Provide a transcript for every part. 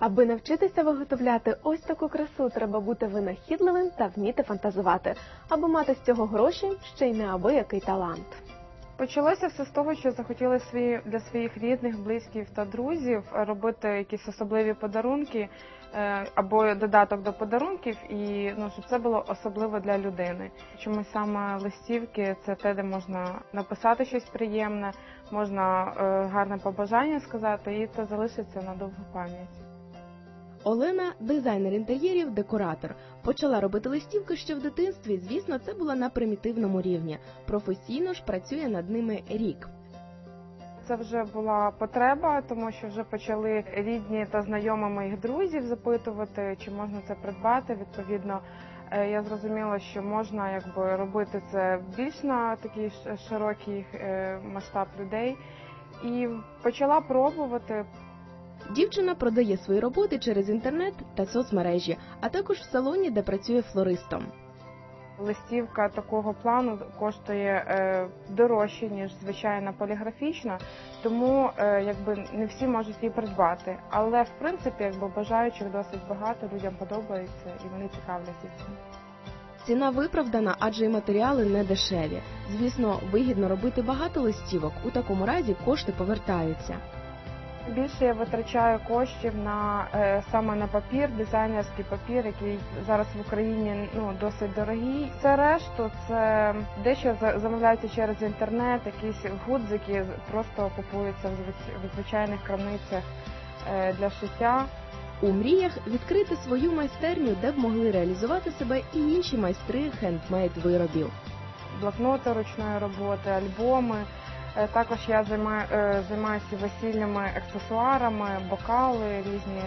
Аби навчитися виготовляти ось таку красу, треба бути винахідливим та вміти фантазувати, аби мати з цього гроші ще й неабиякий талант. Почалося все з того, що захотіли свої для своїх рідних, близьких та друзів робити якісь особливі подарунки е, або додаток до подарунків, і ну щоб це було особливо для людини. Чомусь саме листівки це те, де можна написати щось приємне, можна е, гарне побажання сказати, і це залишиться на довгу пам'ять. Олена дизайнер інтер'єрів, декоратор. Почала робити листівки ще в дитинстві. Звісно, це було на примітивному рівні. Професійно ж працює над ними рік. Це вже була потреба, тому що вже почали рідні та знайомі моїх друзів запитувати, чи можна це придбати. Відповідно, е, я зрозуміла, що можна якби робити це більш на такий широкий е, масштаб людей. І почала пробувати. Дівчина продає свої роботи через інтернет та соцмережі, а також в салоні, де працює флористом. Листівка такого плану коштує е, дорожче ніж звичайна поліграфічна, тому е, якби не всі можуть її придбати. Але в принципі, якби бажаючих досить багато, людям подобається і вони цікавляться цим. Ціна виправдана, адже і матеріали не дешеві. Звісно, вигідно робити багато листівок. У такому разі кошти повертаються. Більше я витрачаю коштів на е, саме на папір, дизайнерський папір, який зараз в Україні ну досить дорогий. Це решту, це дещо за- замовляється через інтернет, якісь гудзики просто купуються в в звичайних крамницях е, для шиття. У мріях відкрити свою майстерню, де б могли реалізувати себе і інші майстри хендмейд виробів. блокноти ручної роботи, альбоми. Е, Також я займаю, е, займаюся весільними аксесуарами, бокали, різні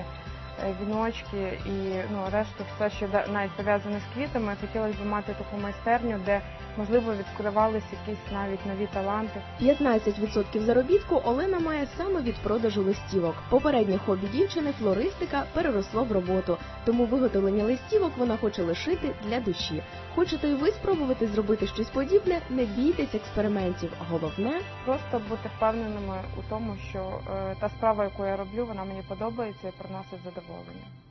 е, віночки і ну, решту все, що навіть пов'язане з квітами. Хотілося б мати таку майстерню, де можливо відкривались якісь навіть нові таланти. 15% заробітку Олена має саме від продажу листівок. Попереднє хобі дівчини флористика переросло в роботу, тому виготовлення листівок вона хоче лишити для душі. Хочете і ви спробувати зробити щось подібне? Не бійтесь експериментів. Головне Просто бути впевненими у тому, що е, та справа, яку я роблю, вона мені подобається і приносить задоволення.